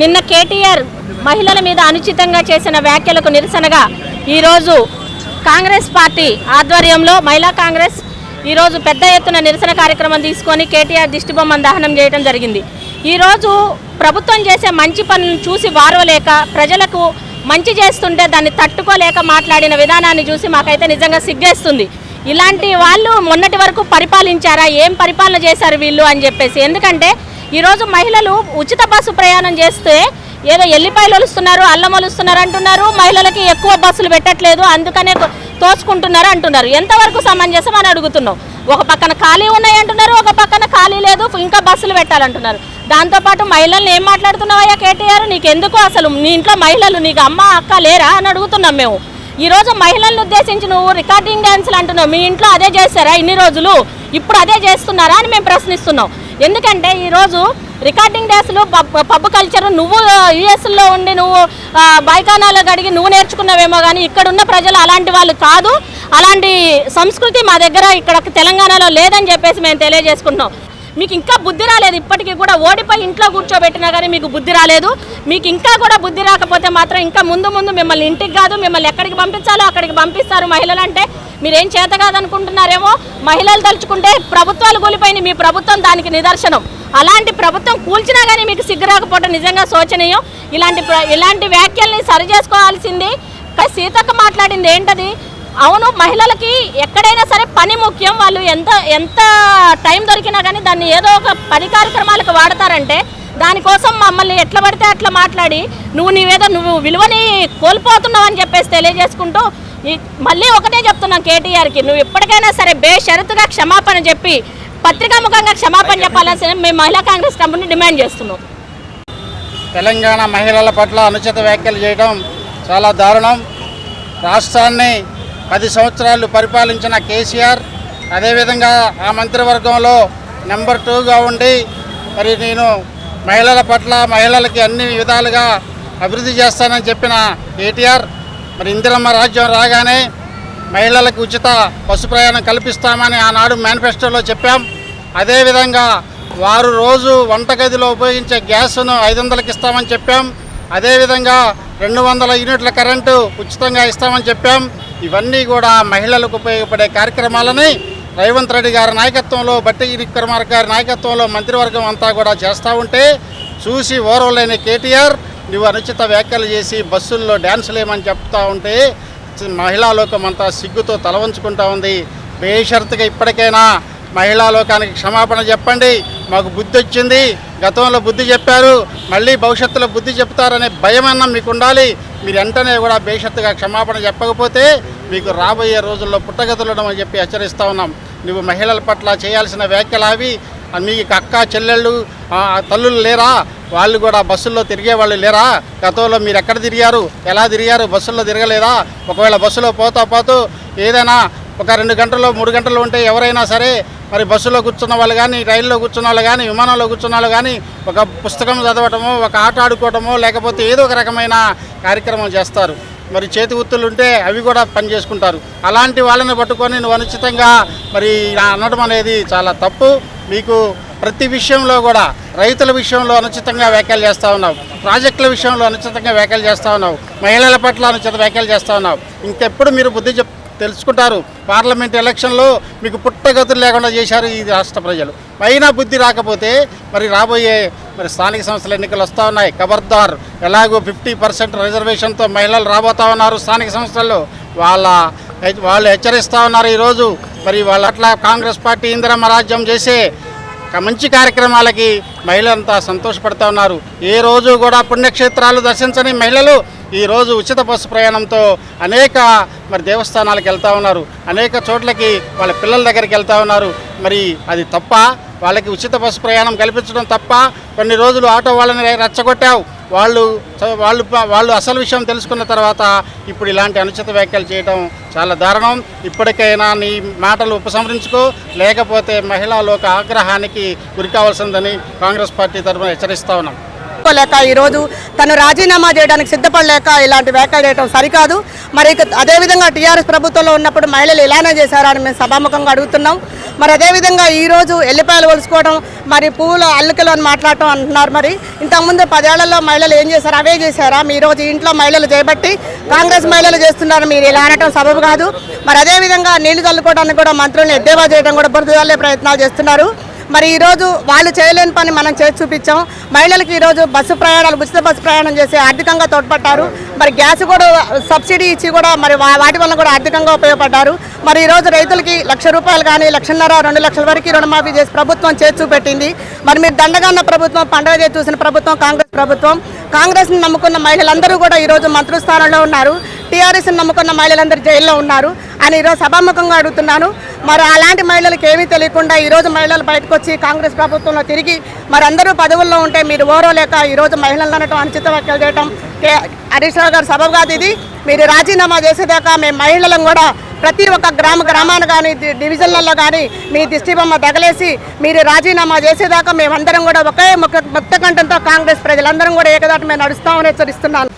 నిన్న కేటీఆర్ మహిళల మీద అనుచితంగా చేసిన వ్యాఖ్యలకు నిరసనగా ఈరోజు కాంగ్రెస్ పార్టీ ఆధ్వర్యంలో మహిళా కాంగ్రెస్ ఈరోజు పెద్ద ఎత్తున నిరసన కార్యక్రమం తీసుకొని కేటీఆర్ దిష్టిబొమ్మను దహనం చేయడం జరిగింది. ఈరోజు ప్రభుత్వం చేసే మంచి పనులను చూసి వారవలేక ప్రజలకు మంచి చేస్తుంటే దాన్ని తట్టుకోలేక మాట్లాడిన విధానాన్ని చూసి మాకైతే నిజంగా సిగ్గేస్తుంది. ఇలాంటి వాళ్ళు మొన్నటి వరకు పరిపాలించారా? ఏం పరిపాలన చేశారు వీళ్ళు అని చెప్పేసి. ఎందుకంటే ఈరోజు మహిళలు ఉచిత బస్సు ప్రయాణం చేస్తే ఏదో ఎల్లిపాయలు వలుస్తున్నారు అల్లం వలుస్తున్నారు అంటున్నారు. మహిళలకి ఎక్కువ బస్సులు పెట్టట్లేదు అందుకనే తోచుకుంటున్నారు అంటున్నారు. ఎంతవరకు సమంజసం అని అడుగుతున్నాం ఒక పక్కన ఖాళీ ఉన్నాయి అంటున్నారు ఒక పక్కన ఖాళీ లేదు ఇంకా బస్సులు పెట్టాలంటున్నారు. దాంతోపాటు మహిళల్ని ఏం మాట్లాడుతున్నావయ్యా కేటీఆర్? నీకు ఎందుకు అసలు? నీ ఇంట్లో మహిళలు నీకు అమ్మ అక్క లేరా అని అడుగుతున్నాం మేము. ఈ రోజు మహిళలను ఉద్దేశించి నువ్వు రికార్డింగ్ డ్యాన్సులు అంటున్నావు. మీ ఇంట్లో అదే చేస్తారా ఇన్ని రోజులు? ఇప్పుడు అదే చేస్తున్నారా అని మేము ప్రశ్నిస్తున్నాం. ఎందుకంటే ఈరోజు రికార్డింగ్ డ్యాన్సులు పబ్ పబ్ కల్చర్ నువ్వు యుఎస్లో ఉండి నువ్వు బైకానాలో గడిగి నువ్వు నేర్చుకున్నావేమో కానీ ఇక్కడ ఉన్న ప్రజలు అలాంటి వాళ్ళు కాదు. అలాంటి సంస్కృతి మా దగ్గర ఇక్కడ తెలంగాణలో లేదని చెప్పేసి మేము తెలియజేసుకుంటున్నాం. మీకు ఇంకా బుద్ధి రాలేదు. ఇప్పటికీ కూడా ఓడిపోయి ఇంట్లో కూర్చోబెట్టినా కానీ మీకు బుద్ధి రాలేదు. మీకు ఇంకా కూడా బుద్ధి రాకపోతే మాత్రం ఇంకా ముందు ముందు మిమ్మల్ని ఇంటికి కాదు మిమ్మల్ని ఎక్కడికి పంపించాలో అక్కడికి పంపిస్తారు మహిళలు అంటే మీరేం చేత కాదనుకుంటున్నారేమో మహిళలు తలుచుకుంటే ప్రభుత్వాలు కూలిపోయినాయి. మీ ప్రభుత్వం దానికి నిదర్శనం. అలాంటి ప్రభుత్వం కూల్చినా కానీ మీకు సిగ్గు రాకపోవడం నిజంగా శోచనీయం. ఇలాంటి ఇలాంటి వ్యాఖ్యల్ని సరి చేసుకోవాల్సింది సీతక్క మాట్లాడింది ఏంటది? అవును మహిళలకి ఎక్కడైనా సరే పని ముఖ్యం. వాళ్ళు ఎంత ఎంత టైం దొరికినా కానీ దాన్ని ఏదో ఒక పని కార్యక్రమాలకు వాడతారంటే దానికోసం మమ్మల్ని ఎట్లా పడితే అట్లా మాట్లాడి నువ్వు నీవేదో నువ్వు విలువని కోల్పోతున్నావు అని చెప్పేసి తెలియజేసుకుంటూ మళ్ళీ ఒకటే చెప్తున్నాం కేటీఆర్కి. నువ్వు ఎప్పటికైనా సరే బేషరతుగా క్షమాపణ చెప్పి పత్రికాముఖంగా క్షమాపణ చెప్పాలని మేము మహిళా కాంగ్రెస్ కంపెనీ డిమాండ్ చేస్తున్నాం. తెలంగాణ మహిళల పట్ల అనుచిత వ్యాఖ్యలు చేయడం చాలా దారుణం. రాష్ట్రాన్ని పది సంవత్సరాలు పరిపాలించిన కేసీఆర్ అదేవిధంగా ఆ మంత్రివర్గంలో నెంబర్ టూగా ఉండి మరి నేను మహిళల పట్ల మహిళలకి అన్ని విధాలుగా అభివృద్ధి చేస్తానని చెప్పిన కేటీఆర్ మరి ఇందిరమ్మ రాజ్యం రాగానే మహిళలకు ఉచిత బస్సు ప్రయాణం కల్పిస్తామని ఆనాడు మేనిఫెస్టోలో చెప్పాం. అదేవిధంగా వారు రోజు వంటగదిలో ఉపయోగించే గ్యాస్ను ఐదు వందలకి ఇస్తామని చెప్పాం. అదేవిధంగా రెండు వందల యూనిట్ల కరెంటు ఉచితంగా ఇస్తామని చెప్పాం. ఇవన్నీ కూడా మహిళలకు ఉపయోగపడే కార్యక్రమాలని రేవంత్ రెడ్డి గారి నాయకత్వంలో బట్టి విక్రమార్ గారి నాయకత్వంలో మంత్రివర్గం అంతా కూడా చేస్తూ ఉంటే చూసి ఓరవలేని కేటీఆర్ నువ్వు అనుచిత వ్యాఖ్యలు చేసి బస్సుల్లో డ్యాన్సులు ఏమని చెప్తా ఉంటే మహిళా లోకం అంతా సిగ్గుతో తలవంచుకుంటా ఉంది. బేషరతుగా ఇప్పటికైనా మహిళా లోకానికి క్షమాపణ చెప్పండి. మాకు బుద్ధి వచ్చింది. గతంలో బుద్ధి చెప్పారు. మళ్ళీ భవిష్యత్తులో బుద్ధి చెప్తారనే భయమన్నా మీకు ఉండాలి. మీరు వెంటనే కూడా బేషరతుగా క్షమాపణ చెప్పకపోతే మీకు రాబోయే రోజుల్లో పుట్టగతులడం అని చెప్పి హెచ్చరిస్తా ఉన్నాం. నువ్వు మహిళల పట్ల చేయాల్సిన వ్యాఖ్యలు అవి. మీకు అక్క చెల్లెళ్ళు తల్లులు లేరా? వాళ్ళు కూడా బస్సుల్లో తిరిగే వాళ్ళు లేరా? గతంలో మీరు ఎక్కడ తిరిగారు? ఎలా తిరిగారు? బస్సుల్లో తిరగలేదా? ఒకవేళ బస్సులో పోతా పోతూ ఏదైనా ఒక రెండు గంటలు మూడు గంటలు ఉంటే ఎవరైనా సరే మరి బస్సులో కూర్చున్న వాళ్ళు కానీ రైల్లో కూర్చున్న వాళ్ళు కానీ విమానంలో కూర్చున్న వాళ్ళు కానీ ఒక పుస్తకం చదవటమో ఒక ఆట ఆడుకోవటమో లేకపోతే ఏదో ఒక రకమైన కార్యక్రమం చేస్తారు. మరి చేతి గుర్తులు ఉంటే అవి కూడా పని చేసుకుంటారు. అలాంటి వాళ్ళని పట్టుకొని నువ్వు అనుచితంగా మరి అనడం అనేది చాలా తప్పు. మీకు ప్రతి విషయంలో కూడా రైతుల విషయంలో అనుచితంగా వ్యాఖ్యలు చేస్తూ ఉన్నావు. ప్రాజెక్టుల విషయంలో అనుచితంగా వ్యాఖ్యలు చేస్తూ ఉన్నావు. మహిళల పట్ల అనుచిత వ్యాఖ్యలు చేస్తూ ఉన్నావు. ఇంకెప్పుడు మీరు బుద్ధి చెప్ తెలుసుకుంటారు. పార్లమెంట్ ఎలక్షన్లో మీకు పుట్టగతులు లేకుండా చేశారు ఈ రాష్ట్ర ప్రజలు. పైన బుద్ధి రాకపోతే మరి రాబోయే మరి స్థానిక సంస్థల ఎన్నికలు వస్తూ ఉన్నాయి. ఖబర్దార్ ఎలాగో ఫిఫ్టీ పర్సెంట్ రిజర్వేషన్తో మహిళలు రాబోతా ఉన్నారు స్థానిక సంస్థల్లో. వాళ్ళ వాళ్ళు హెచ్చరిస్తూ ఉన్నారు ఈరోజు. మరి వాళ్ళ అట్లా కాంగ్రెస్ పార్టీ ఇందిరమ్మ రాజ్యం చేసే మంచి కార్యక్రమాలకి మహిళలంతా సంతోషపడుతూ ఉన్నారు. ఏ రోజు కూడా పుణ్యక్షేత్రాలు దర్శించని మహిళలు ఈరోజు ఉచిత బస్సు ప్రయాణంతో అనేక మరి దేవస్థానాలకు వెళ్తూ ఉన్నారు. అనేక చోట్లకి వాళ్ళ పిల్లల దగ్గరికి వెళ్తూ ఉన్నారు. మరి అది తప్ప వాళ్ళకి ఉచిత బస్సు ప్రయాణం కల్పించడం తప్ప కొన్ని రోజులు ఆటో వాళ్ళని రెచ్చగొట్టావు. వాళ్ళు వాళ్ళు వాళ్ళు అసలు విషయం తెలుసుకున్న తర్వాత ఇప్పుడు ఇలాంటి అనుచిత వ్యాఖ్యలు చేయడం చాలా దారుణం. ఇప్పటికైనా నీ మాటలు ఉపసంహరించుకో లేకపోతే మహిళా లోక ఆగ్రహానికి గురి కావాల్సిందని కాంగ్రెస్ పార్టీ తరఫున హెచ్చరిస్తా ఉన్నాం. లేక ఈరోజు తను రాజీనామా చేయడానికి సిద్ధపడలేక ఇలాంటి వ్యాఖ్యలు చేయడం సరికాదు. మరి అదేవిధంగా టీఆర్ఎస్ ప్రభుత్వంలో ఉన్నప్పుడు మహిళలు ఇలానే చేశారని మేము సభాముఖంగా అడుగుతున్నాం. మరి అదేవిధంగా ఈరోజు ఎల్లిపాయలు ఒలుసుకోవడం మరి పువ్వులు అల్లికలు అని మాట్లాడటం అంటున్నారు మరి. ఇంతకుముందు పదేళ్ళలో మహిళలు ఏం చేశారు? అవే చేశారా? మీ రోజు ఇంట్లో మహిళలు చేయబట్టి కాంగ్రెస్ మహిళలు చేస్తున్నారు. మీరు ఇలా అనటం సబబు కాదు. మరి అదేవిధంగా నీళ్ళు చల్లుకోవడానికి కూడా మంత్రులను ఎద్దేవా చేయడం కూడా బురదలే ప్రయత్నాలు చేస్తున్నారు. మరి ఈరోజు వాళ్ళు చేయలేని పని మనం చేసి చూపించాం. మహిళలకు ఈరోజు బస్సు ప్రయాణాలు ఉచిత బస్సు ప్రయాణం చేసి ఆర్థికంగా తోడ్పడ్డారు. మరి గ్యాస్ కూడా సబ్సిడీ ఇచ్చి కూడా మరి వా- వాటి వల్ల కూడా ఆర్థికంగా ఉపయోగపడ్డారు. మరి ఈరోజు రైతులకి లక్ష రూపాయలు కానీ లక్షన్నర రెండు లక్షల వరకు రుణమాఫీ చేసి ప్రభుత్వం చేర్చు చూపెట్టింది. మరి మీరు దండగన్న ప్రభుత్వం పండుగ చేసి చూసిన ప్రభుత్వం కాంగ్రెస్ ప్రభుత్వం. కాంగ్రెస్ని నమ్ముకున్న మహిళలందరూ కూడా ఈరోజు మంత్రి స్థానంలో ఉన్నారు. టీఆర్ఎస్ని నమ్ముకున్న మహిళలందరూ జైల్లో ఉన్నారు అని ఈరోజు సభాముఖంగా అడుగుతున్నాను. మరి అలాంటి మహిళలకు ఏమీ తెలియకుండా ఈరోజు మహిళలు బయటకు వచ్చి కాంగ్రెస్ ప్రభుత్వంలో తిరిగి మరి అందరూ పదవుల్లో ఉంటే మీరు ఓరో లేక ఈరోజు మహిళలు అనటం అనుచిత వ్యాఖ్యలు చేయటం హరీష్ రావు గారు సభ కాదు ఇది. మీరు రాజీనామా చేసేదాకా మేము మహిళలను కూడా ప్రతి ఒక్క గ్రామ గ్రామాన్ని కానీ డివిజన్లలో కానీ మీ దిష్టి బొమ్మ తగలేసి మీరు రాజీనామా చేసేదాకా మేమందరం కూడా ఒకే ముక్త కంఠంతో కాంగ్రెస్ ప్రజలందరం కూడా ఏకదాటి మేము నడుస్తామని హెచ్చరిస్తున్నాను.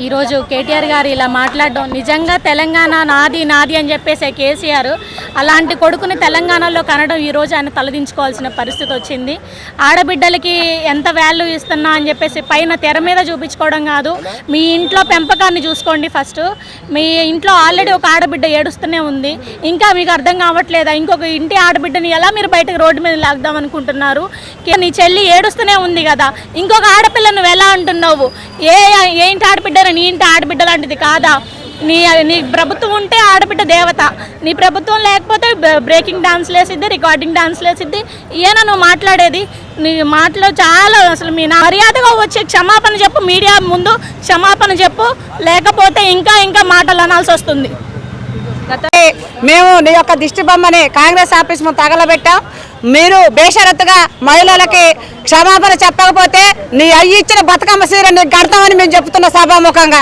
ఈరోజు కేటీఆర్ గారు ఇలా మాట్లాడడం నిజంగా తెలంగాణ నాది నాది అని చెప్పేసే కేసీఆర్ అలాంటి కొడుకుని తెలంగాణలో కనడం ఈరోజు ఆయన తలదించుకోవాల్సిన పరిస్థితి వచ్చింది. ఆడబిడ్డలకి ఎంత వాల్యూ ఇస్తున్నా అని చెప్పేసి పైన తెర మీద చూపించుకోవడం కాదు. మీ ఇంట్లో పెంపకాన్ని చూసుకోండి ఫస్ట్. మీ ఇంట్లో ఆల్రెడీ ఒక ఆడబిడ్డ ఏడుస్తూనే ఉంది. ఇంకా మీకు అర్థం కావట్లేదా? ఇంకొక ఇంటి ఆడబిడ్డని ఎలా మీరు బయటకు రోడ్డు మీద లాగుదాం అనుకుంటున్నారు? కే- నీ చెల్లి ఏడుస్తూనే ఉంది కదా. ఇంకొక ఆడపిల్ల నువ్వు ఎలా అంటున్నావు? ఏ ఏంటి ఆడబిడ్డ నీ ఇంటి ఆడబిడ్డ లాంటిది కాదా? నీ నీ ప్రభుత్వం ఉంటే ఆడబిడ్డ దేవత. నీ ప్రభుత్వం లేకపోతే బ్రేకింగ్ డాన్స్లు వేసిద్ది రికార్డింగ్ డాన్స్లు వేసిద్ది. ఏనా నువ్వు మాట్లాడేది. నీ మాటలో చాలా అసలు మీ నా- మర్యాదగా వచ్చే క్షమాపణ చెప్పు మీడియా ముందు క్షమాపణ చెప్పు. లేకపోతే ఇంకా ఇంకా మాటలు అనాల్సి వస్తుంది. మేము నీ యొక్క దిష్టి బొమ్మని కాంగ్రెస్ ఆఫీస్ ముందు తగలబెట్టాం. మీరు బేషరత్తుగా మహిళలకి క్షమాపణ చెప్పకపోతే నీ అయ్యి ఇచ్చిన బతుకమ్మ సీర నీకు కడతామని మేము చెప్తున్న సభాముఖంగా.